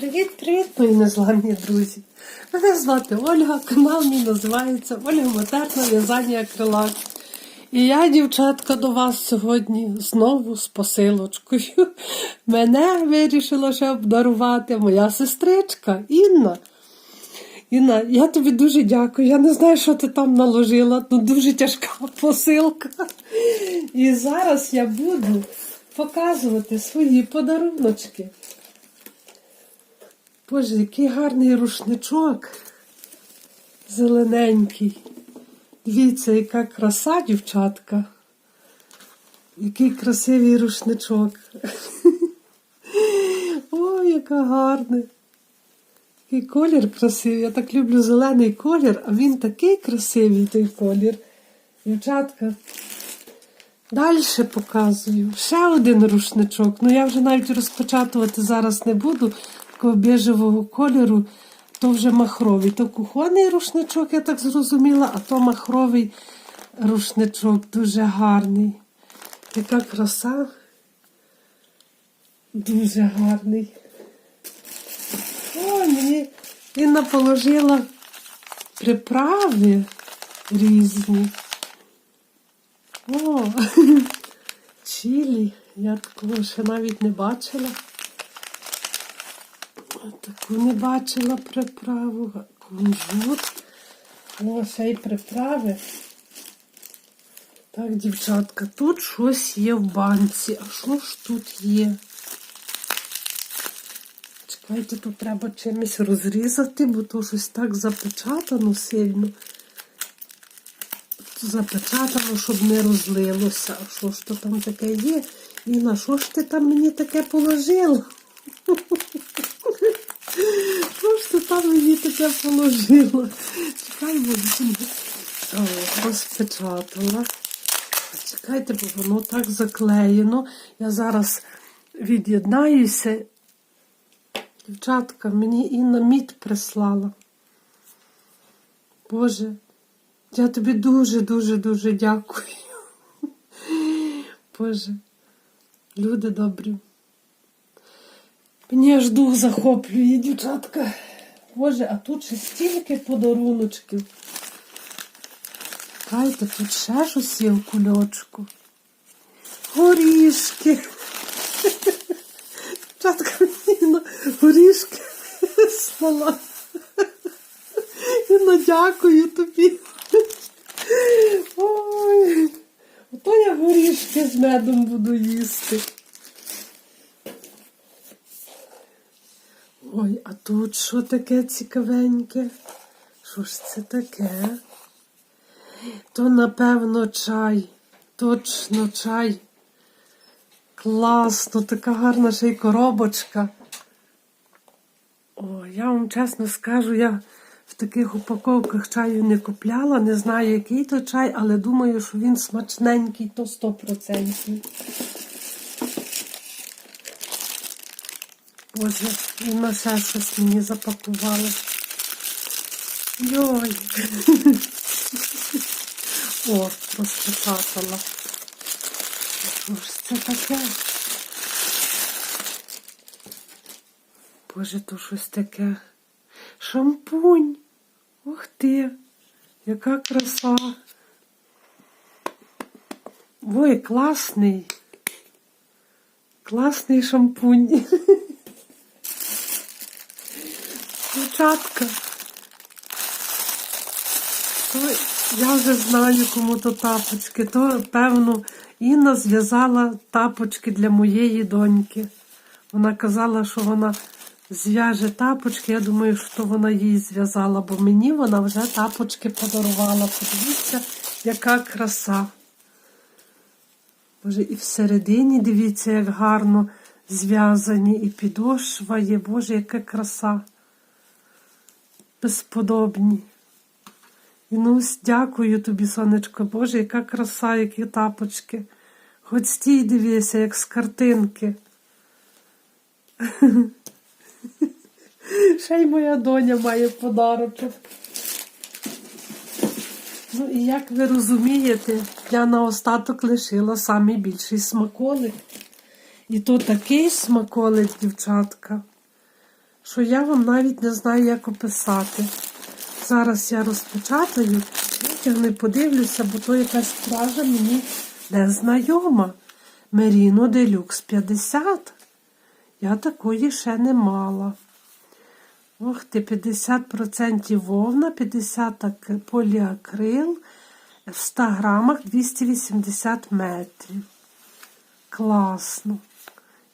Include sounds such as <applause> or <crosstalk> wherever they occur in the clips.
Привіт-привіт, мої незламні друзі! Мене звати Ольга, канал мій називається Ольга Матерна В'язання акрилак. І я, дівчатка, до вас сьогодні знову з посилочкою. Мене вирішила ще обдарувати моя сестричка Інна. Інна, я тобі дуже дякую. Я не знаю, що ти там наложила, ну дуже тяжка посилка. І зараз я буду показувати свої подаруночки. Боже, який гарний рушничок. Зелененький. Дивіться, яка краса, дівчатка. Який красивий рушничок. <laughs> Ой, яка гарна. Який колір красивий. Я так люблю зелений колір, а він такий красивий той колір. Дівчатка. Далі показую. Ще один рушничок. Ну я вже навіть розпечатувати зараз не буду. Такого біжевого кольору. То вже махровий. То кухонний рушничок, я так зрозуміла, а то махровий рушничок дуже гарний. Яка краса. Дуже гарний. Ой, мені Інна положила приправи різні. О, <laughs> чилі. Я такого ще навіть не бачила. Таку не бачила приправу. Кунжут. О, ще й приправи. Так, дівчатка, тут щось є в банці. А що ж тут є? Чекайте, тут треба чимось розрізати, бо то щось так запечатано сильно. Запечатано, щоб не розлилося. А що ж то там таке є? І на що ж ти там мені таке положила? <laughs> Ти там мені таке положила? Чекай, буду. О, розпечатала. Чекайте, бо воно так заклеєно. Я зараз від'єднаюся. Дівчатка, мені Інна мід прислала. Боже, я тобі дуже-дуже-дуже дякую. Боже, люди добрі. Мені аж дух захоплює, дівчатка. Боже, а тут ще стільки подаруночків. Кайте, тут ще щось є в кульочку. Горішки. <laughs> Дівчатка, мені горішки <laughs> слала. Інно, дякую тобі. Ой, ото я горішки з медом буду їсти. Ой, а тут що таке цікавеньке? Що ж це таке? То, напевно, чай. Точно чай. Класно, така гарна ще й коробочка. О, я вам чесно скажу, я в таких упаковках чаю не купляла, не знаю, який то чай, але думаю, що він смачненький, то 100%. Боже, і на ще щось мені запакували. Йой. О, розпечатала. Що ж це таке? Боже, то щось таке. Шампунь. Ух ти, яка краса. Ой, класний. Класний шампунь. Дівчатка. То я вже знаю, кому то тапочки. То, певно, Інна зв'язала тапочки для моєї доньки. Вона казала, що вона зв'яже тапочки. Я думаю, що вона їй зв'язала, бо мені вона вже тапочки подарувала. Подивіться, яка краса. Боже, і всередині, дивіться, як гарно зв'язані, і підошва є. Боже, яка краса. Безподобні. Інусь, дякую тобі, сонечко, Боже, яка краса, які тапочки. Хоч стій дивися, як з картинки. <laughs> Ще й моя доня має подарочок. Ну і як ви розумієте, я на остаток лишила самий більший смаколик. І то такий смаколик, дівчатка, що я вам навіть не знаю, як описати. Зараз я розпечатаю, і подивлюся, бо то якась пряжа мені не знайома. Merino Deluxe 50. Я такої ще не мала. Ох ти, 50% вовна, 50 ак- поліакрил, в 100 грамах 280 метрів. Класно.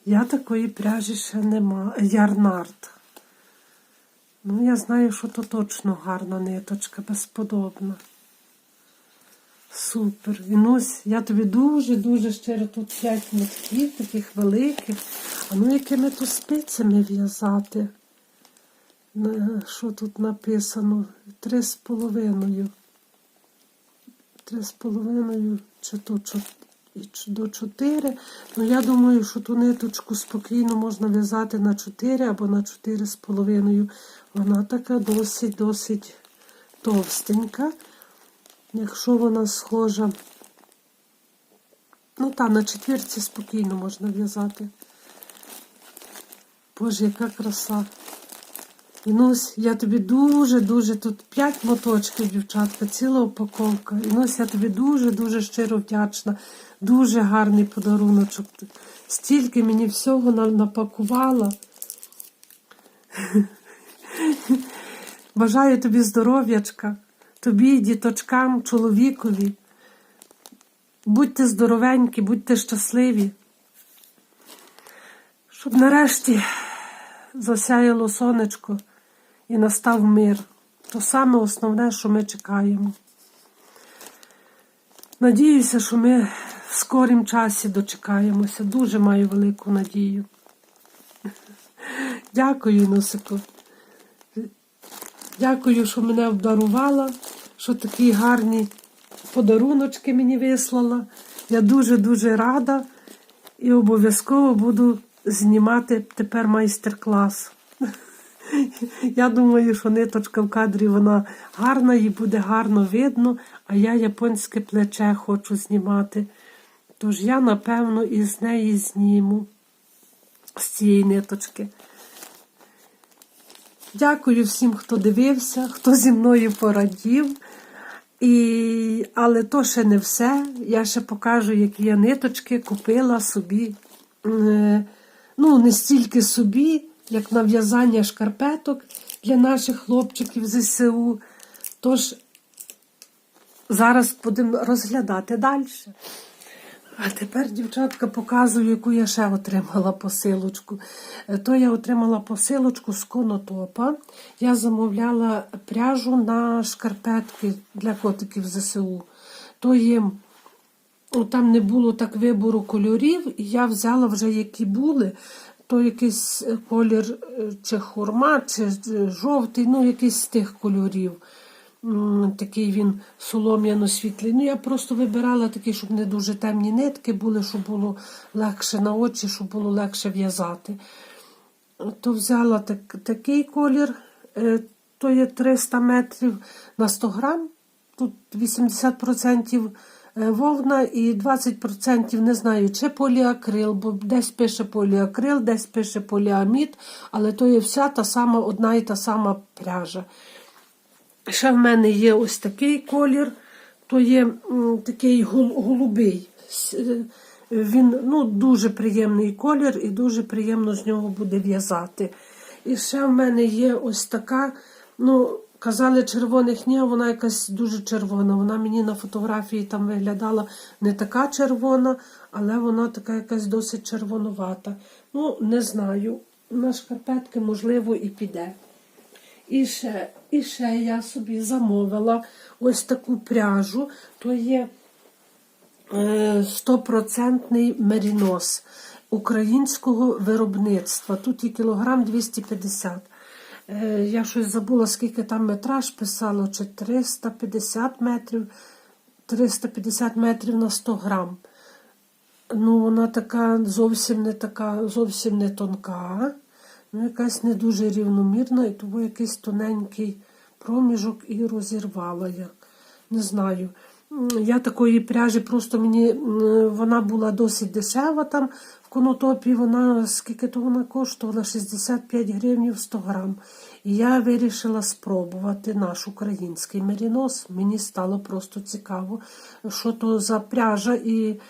Я такої пряжі ще не мала. Ярнард. Ну, я знаю, що то точно гарна ниточка, безподобна. Супер. Вінусь, я тобі дуже-дуже щиро тут 5 мотків, таких великих. А ну якими то спицями в'язати? Що тут написано? Три з половиною. Три з половиною, чи то до чотири. Ну, я думаю, що ту ниточку спокійно можна в'язати на 4 або на 4 з половиною. Вона така досить-досить товстенька. Якщо вона схожа, ну та на четвірці спокійно можна в'язати. Боже, яка краса. Інусь, я тобі дуже-дуже тут 5 моточків, дівчатка, ціла упаковка. Інусь, я тобі дуже-дуже щиро вдячна. Дуже гарний подаруночок. Стільки мені всього на- напакувала. <laughs> Бажаю тобі здоров'ячка, тобі, діточкам, чоловікові. Будьте здоровенькі, будьте щасливі. Щоб нарешті засяяло сонечко і настав мир. То саме основне, що ми чекаємо. Надіюся, що ми в скорім часі дочекаємося. Дуже маю велику надію. <laughs> Дякую, Носико. Дякую, що мене обдарувала, що такі гарні подаруночки мені вислала. Я дуже-дуже рада і обов'язково буду знімати тепер майстер-клас. <laughs> Я думаю, що ниточка в кадрі вона гарна, їй буде гарно видно, а я японське плече хочу знімати. Тож я, напевно, із неї зніму з цієї ниточки. Дякую всім, хто дивився, хто зі мною порадів. І... Але то ще не все. Я ще покажу, які я ниточки купила собі. Е, Ну, не стільки собі, як на в'язання шкарпеток для наших хлопчиків ЗСУ. Тож зараз будемо розглядати далі. А тепер, дівчатка, показую, яку я ще отримала посилочку. Е, То я отримала посилочку з конотопа. Я замовляла пряжу на шкарпетки для котиків ЗСУ. То є, ну, там не було так вибору кольорів, і я взяла вже які були. То якийсь е, колір е, чи хурма, чи е, жовтий, ну якийсь з тих кольорів. Такий він солом'яно-світлий. Ну, я просто вибирала такий, щоб не дуже темні нитки були, щоб було легше на очі, щоб було легше в'язати. То взяла так, такий колір, то є 300 метрів на 100 грам. Тут 80% вовна і 20% не знаю, чи поліакрил, бо десь пише поліакрил, десь пише поліамід, але то є вся та сама одна і та сама пряжа. Ще в мене є ось такий колір, то є такий гол- голубий. Е, Він ну, дуже приємний колір і дуже приємно з нього буде в'язати. І ще в мене є ось така, ну, казали червоних ні, вона якась дуже червона. Вона мені на фотографії там виглядала не така червона, але вона така якась досить червонувата. Ну, не знаю. На шкарпетки, можливо, і піде. І ще, і ще я собі замовила ось таку пряжу. То є е, стопроцентний мерінос українського виробництва. Тут і кілограм 250. Е, Я щось забула, скільки там метраж писало, чи 350 метрів, 350 метрів на 100 грам. Ну, вона така зовсім не така, зовсім не тонка, ну, якась не дуже рівномірна, і тому якийсь тоненький проміжок і розірвала я. Не знаю. Я такої пряжі, просто мені вона була досить дешева там в конотопі вона скільки то вона коштувала 65 гривень 100 грам. І я вирішила спробувати наш український мерінос. Мені стало просто цікаво, що то за пряжа і.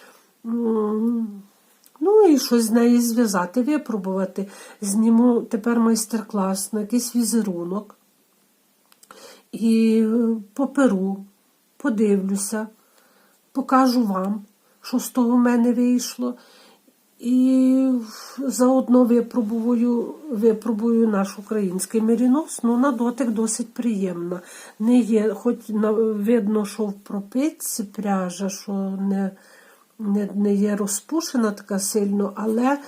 Ну і щось з неї зв'язати, випробувати. Зніму тепер майстер-клас на якийсь візерунок. І е, поперу, подивлюся, покажу вам, що з того в мене вийшло. І заодно випробую, випробую наш український мерінос. Ну, на дотик досить приємна. Не є, хоч видно, що в пропитці пряжа, що не, не, не є розпушена така сильно, але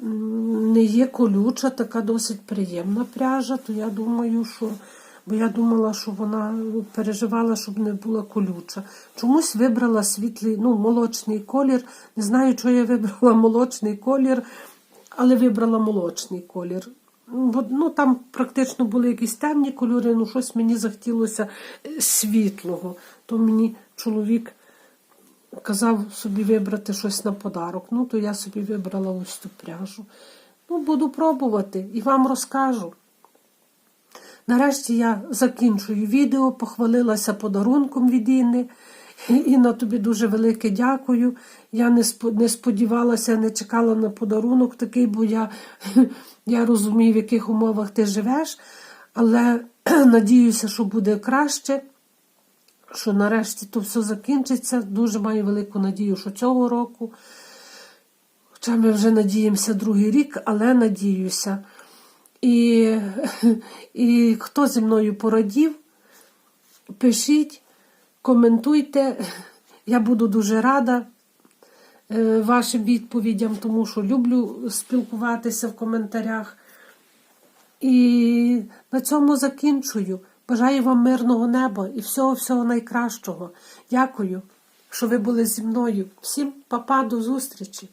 не є колюча, така досить приємна пряжа, то я думаю, що. Бо я думала, що вона переживала, щоб не була колюча. Чомусь вибрала світлий, ну, молочний колір. Не знаю, чого я вибрала <laughs> молочний колір, але вибрала молочний колір. Бо ну, там практично були якісь темні кольори, ну щось мені захотілося е, світлого. То мені чоловік казав собі вибрати щось на подарок. Ну, то я собі вибрала ось ту пряжу. Ну, буду пробувати і вам розкажу. Нарешті я закінчую відео, похвалилася подарунком від Інни. Інна, тобі дуже велике дякую. Я не сподівалася, не чекала на подарунок такий, бо я, <laughs> я розумію, в яких умовах ти живеш, але <clears throat> надіюся, що буде краще, що нарешті то все закінчиться. Дуже маю велику надію, що цього року. Хоча ми вже надіємося другий рік, але надіюся. І, <laughs> і хто зі мною порадів, пишіть, коментуйте. Я буду дуже рада е, вашим відповідям, тому що люблю спілкуватися в коментарях. І на цьому закінчую. Бажаю вам мирного неба і всього-всього найкращого. Дякую, що ви були зі мною. Всім па-па, до зустрічі!